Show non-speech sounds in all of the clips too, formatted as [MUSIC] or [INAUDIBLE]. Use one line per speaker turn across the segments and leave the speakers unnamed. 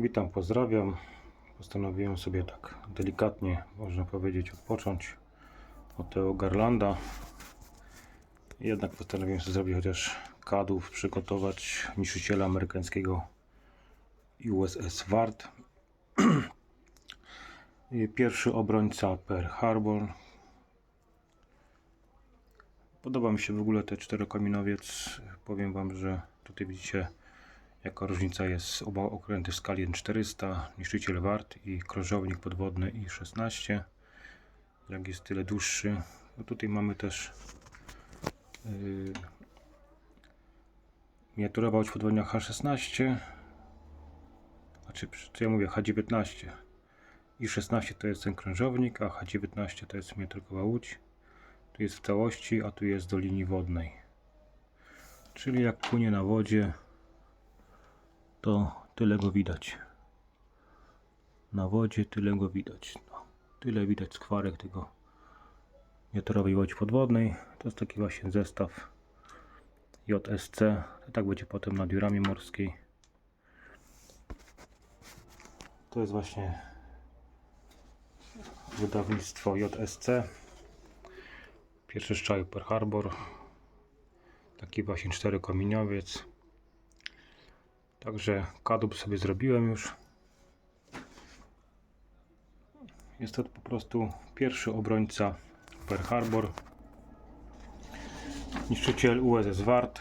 Witam, pozdrawiam. Postanowiłem sobie tak delikatnie, można powiedzieć, odpocząć od tego Garlanda. Jednak postanowiłem sobie zrobić chociaż kadłub, przygotować niszczyciela amerykańskiego USS Ward. [CLEARS THROAT] Pierwszy obrońca Pearl Harbor. Podoba mi się w ogóle ten czterokaminowiec. Powiem Wam, że tutaj widzicie Jaka różnica jest oba okręty w skali 1400, niszczyciel wart i krążownik podwodny i-16. Jak jest tyle dłuższy. No tutaj mamy też yy, miniaturowa łódź podwodna H16. Znaczy, co ja mówię, H19. I-16 to jest ten krążownik, a H19 to jest miniaturowa łódź. Tu jest w całości, a tu jest do linii wodnej. Czyli jak płynie na wodzie, to tyle go widać. Na wodzie tyle go widać. No, tyle widać skwarek tego wiatorowej łodzi podwodnej. To jest taki właśnie zestaw JSC. To tak będzie potem nad dziurami morskiej. To jest właśnie wydawnictwo JSC. Pierwszy szczaj Pearl Harbor. Taki właśnie czterokominiowiec. Także kadłub sobie zrobiłem już. Jest to po prostu pierwszy obrońca Pearl Harbor. Niszczyciel USS Ward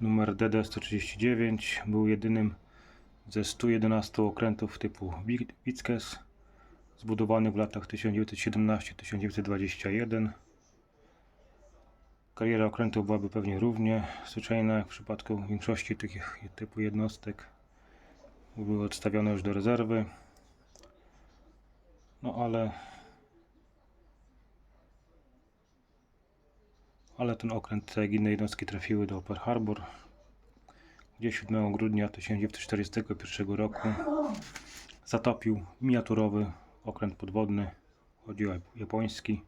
numer DD-139 był jedynym ze 111 okrętów typu Vickes zbudowany w latach 1917-1921 Kariera okrętów byłaby pewnie równie zwyczajna jak w przypadku większości tych typu jednostek. Były odstawione już do rezerwy. No ale ale ten okręt, jak inne jednostki trafiły do Pearl Harbor, gdzie 7 grudnia 1941 roku zatopił miniaturowy okręt podwodny, chodził japoński,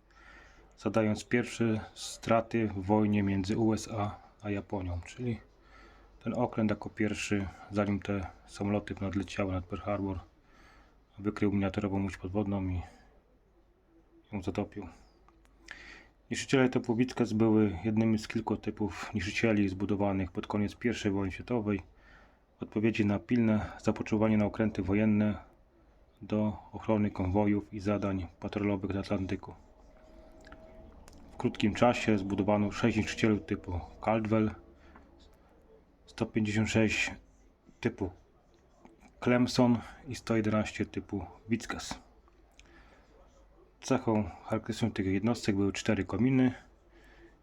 zadając pierwsze straty w wojnie między USA a Japonią, czyli ten okręt jako pierwszy, zanim te samoloty nadleciały nad Pearl Harbor, wykrył miniaturową łódź podwodną i ją zatopił. Niszczyciele typu Vickers były jednymi z kilku typów niszczycieli zbudowanych pod koniec I wojny światowej w odpowiedzi na pilne zapotrzebowanie na okręty wojenne do ochrony konwojów i zadań patrolowych na Atlantyku. W krótkim czasie zbudowano 6 niszczycieli typu Caldwell, 156 typu Clemson i 111 typu Vickers. Cechą charakterystyczną tych jednostek były cztery kominy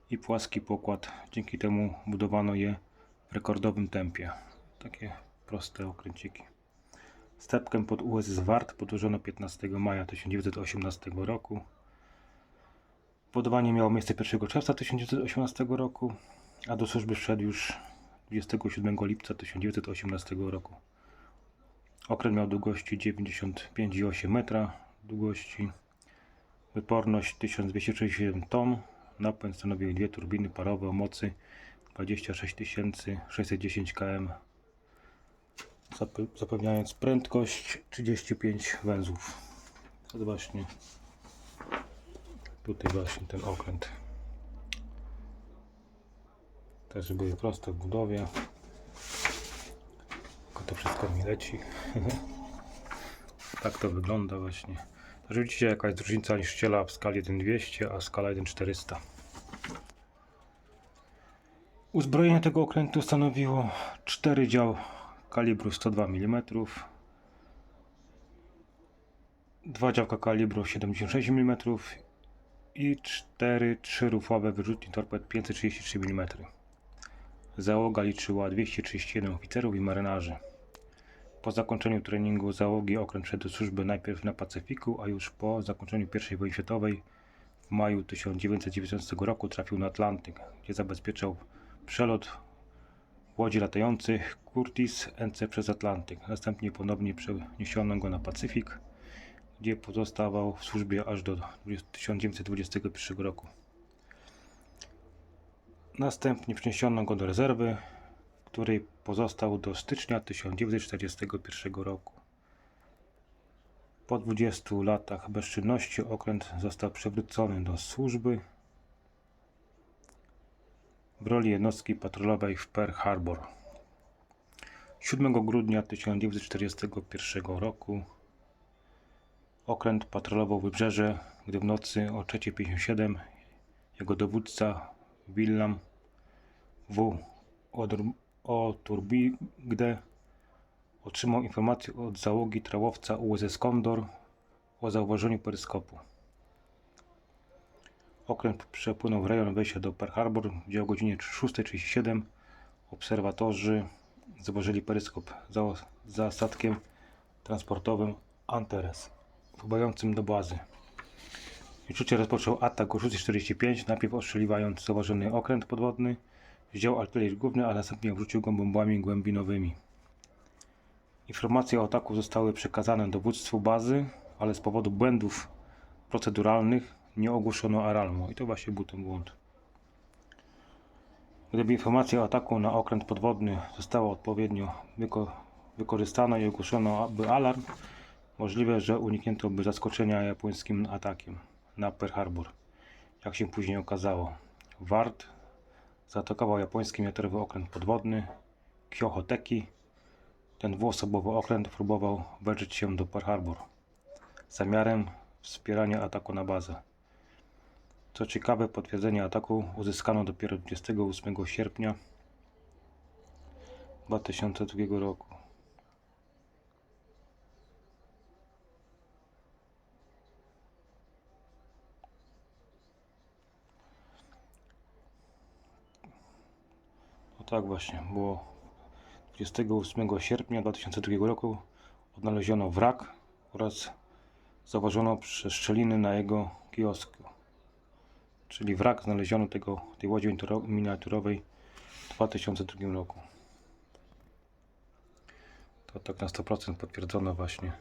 i płaski pokład. Dzięki temu budowano je w rekordowym tempie. Takie proste okręciki. Stepkę pod USS Ward podłożono 15 maja 1918 roku. Budowanie miało miejsce 1 czerwca 1918 roku, a do służby wszedł już 27 lipca 1918 roku. Okręt miał długości 95,8 metra długości, wyporność 1237 ton, napęd stanowiły dwie turbiny parowe o mocy 26 610 km, zape- zapewniając prędkość 35 węzłów. To właśnie Tutaj właśnie ten okręt. Też były proste w budowie. Tylko to wszystko mi leci. [LAUGHS] tak to wygląda właśnie. Także widzicie jaka jest różnica niszczyciela w skali 1200, a skala 1400. Uzbrojenie tego okrętu stanowiło 4 dział kalibru 102 mm, dwa działka kalibru 76 mm i 4 trzyruflowe wyrzutnie torped 533 mm. Załoga liczyła 231 oficerów i marynarzy. Po zakończeniu treningu załogi okręt szedł do służby najpierw na Pacyfiku, a już po zakończeniu I wojny światowej w maju 1919 roku trafił na Atlantyk, gdzie zabezpieczał przelot łodzi latających Curtis NC przez Atlantyk. Następnie ponownie przeniesiono go na Pacyfik, gdzie pozostawał w służbie aż do 1921 roku. Następnie przeniesiono go do rezerwy, której pozostał do stycznia 1941 roku. Po 20 latach bezczynności okręt został przywrócony do służby w roli jednostki patrolowej w Pearl Harbor. 7 grudnia 1941 roku okręt patrolował wybrzeże, gdy w nocy o 3.57 jego dowódca William W. Odr- Oturbigde otrzymał informację od załogi trałowca USS Condor o zauważeniu peryskopu. Okręt przepłynął rejon wejścia do Pearl Harbor, gdzie o godzinie 6.37 obserwatorzy zauważyli peryskop za, za statkiem transportowym Antares, wpływającym do bazy. Jutrze rozpoczął atak o 6.45, najpierw ostrzeliwając zauważony okręt podwodny z dział artylerii głównej, a następnie wrzucił go bombami głębinowymi. Informacje o ataku zostały przekazane dowództwu bazy, ale z powodu błędów proceduralnych nie ogłoszono alarmu. I to właśnie był ten błąd. Gdyby informacja o ataku na okręt podwodny została odpowiednio wyko- wykorzystana i ogłoszono alarm, możliwe, że uniknięto by zaskoczenia japońskim atakiem na Pearl Harbor. Jak się później okazało, Ward zaatakował japoński miniaturowy okręt podwodny Kyohoteki. Ten dwuosobowy okręt próbował wedrzeć się do Pearl Harbor zamiarem wspierania ataku na bazę. Co ciekawe, potwierdzenie ataku uzyskano dopiero 28 sierpnia 2002 roku. Tak właśnie, było 28 sierpnia 2002 roku odnaleziono wrak oraz zauważono przeszczeliny na jego kiosku. Czyli wrak znaleziono tego, tej łodzi miniaturo- miniaturowej w 2002 roku. To tak na 100% potwierdzono właśnie.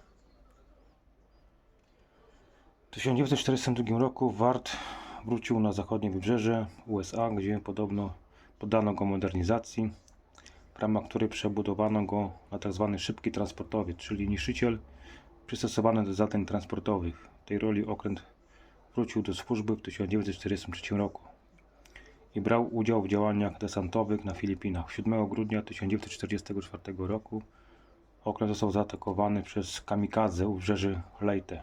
W 1942 roku Ward wrócił na zachodnie wybrzeże USA, gdzie podobno poddano go modernizacji, w ramach której przebudowano go na tzw. szybki transportowiec, czyli niszczyciel przystosowany do zadań transportowych. W tej roli okręt wrócił do służby w 1943 roku i brał udział w działaniach desantowych na Filipinach. 7 grudnia 1944 roku okręt został zaatakowany przez kamikadze u wybrzeży Leyte.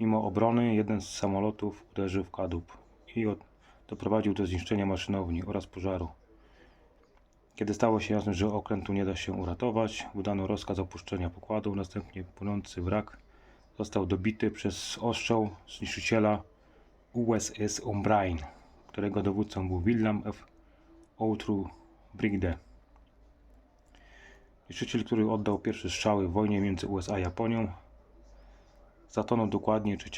Mimo obrony jeden z samolotów uderzył w kadłub i od, doprowadził do zniszczenia maszynowni oraz pożaru. Kiedy stało się jasne, że okrętu nie da się uratować, wydano rozkaz opuszczenia pokładu. Następnie płynący wrak został dobity przez ostrzał zniszczyciela USS Umbrain, którego dowódcą był William F. Outru Brigde. Niszczyciel, który oddał pierwsze strzały w wojnie między USA a Japonią, zatonął dokładnie 3,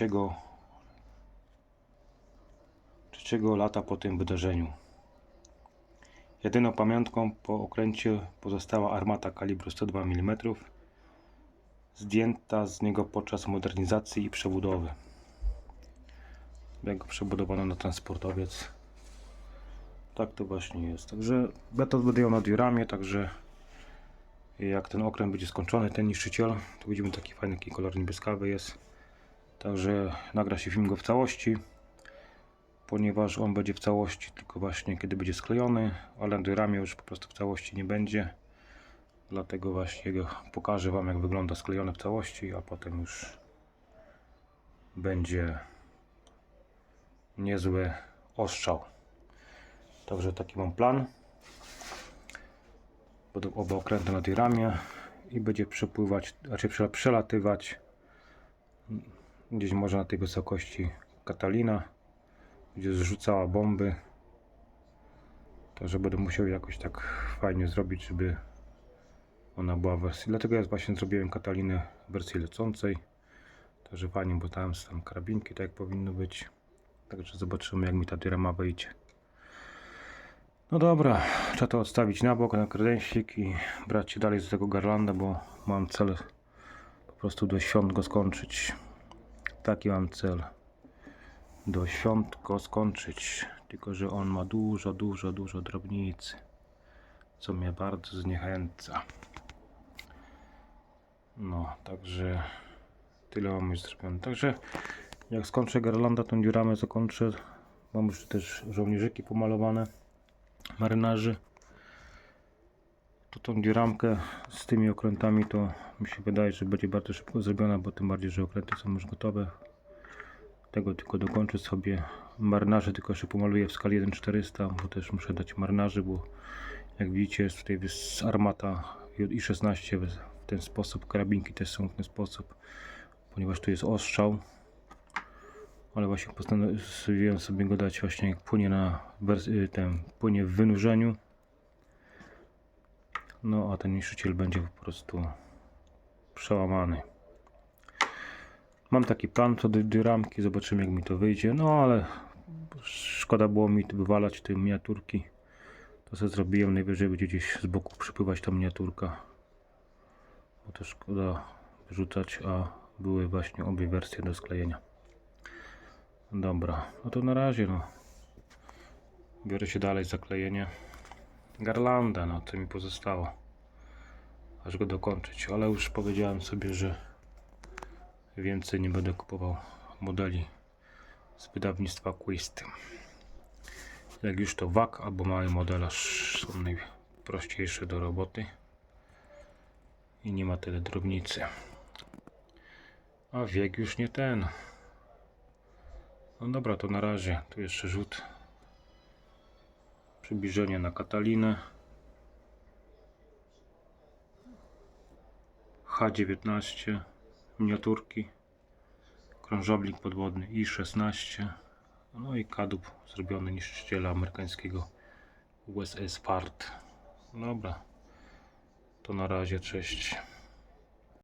3 lata po tym wydarzeniu. Jedyną pamiątką po okręcie pozostała armata kalibru 102 mm, zdjęta z niego podczas modernizacji i przebudowy. Jak przebudowano na transportowiec. Tak to właśnie jest. Także beton będę ją nad Juramie, także jak ten okręt będzie skończony, ten niszczyciel, to widzimy taki fajny taki kolor niebieskawy jest. Także nagra się film go w całości ponieważ on będzie w całości tylko właśnie kiedy będzie sklejony, ale ramię już po prostu w całości nie będzie. Dlatego właśnie pokażę Wam jak wygląda sklejony w całości, a potem już będzie niezły ostrzał. Także taki mam plan. Będą oba okręty na tej ramie i będzie przepływać, znaczy prze- przelatywać gdzieś może na tej wysokości Katalina gdzie zrzucała bomby. Także będę musiał jakoś tak fajnie zrobić, żeby ona była w wersji. Dlatego ja właśnie zrobiłem Katalinę w wersji lecącej. Także fajnie, bo tam są karabinki, tak jak powinno być. Także zobaczymy, jak mi ta dyrama wyjdzie. No dobra, trzeba to odstawić na bok, na kredensik i brać się dalej z tego Garlanda, bo mam cel po prostu do świąt go skończyć. Taki mam cel do świąt go skończyć. Tylko, że on ma dużo, dużo, dużo drobnicy. co mnie bardzo zniechęca. No, także tyle mam już zrobione. Także jak skończę Garlanda, tą dziuramę zakończę. Mam już też żołnierzyki pomalowane, marynarzy. To tą dziuramkę z tymi okrętami to mi się wydaje, że będzie bardzo szybko zrobiona, bo tym bardziej, że okręty są już gotowe. Tego tylko dokończę sobie. Marynarzy tylko jeszcze pomaluję w skali 1.400, bo też muszę dać marynarzy, bo jak widzicie jest tutaj armata i16 w ten sposób, karabinki też są w ten sposób, ponieważ tu jest ostrzał. Ale właśnie postanowiłem sobie go dać właśnie jak płynie na y, ten, płynie w wynurzeniu. No a ten niszczyciel będzie po prostu przełamany. Mam taki plan co do do ramki, zobaczymy jak mi to wyjdzie. No ale szkoda było mi wywalać te miniaturki. To co zrobiłem, najwyżej będzie gdzieś z boku przypływać ta miniaturka. Bo to szkoda wyrzucać, a były właśnie obie wersje do sklejenia. Dobra, no to na razie no. Biorę się dalej za klejenie Garlanda, no to mi pozostało. Aż go dokończyć, ale już powiedziałem sobie, że więcej nie będę kupował modeli z wydawnictwa Quist. Jak już to WAK albo mały modelarz są najprościejsze do roboty i nie ma tyle drobnicy. A wiek już nie ten. No dobra, to na razie. Tu jeszcze rzut. Przybliżenie na Katalinę. H19 miniaturki. Krążownik podwodny I-16. No i kadłub zrobiony niszczyciela amerykańskiego USS Fart. Dobra. To na razie, cześć.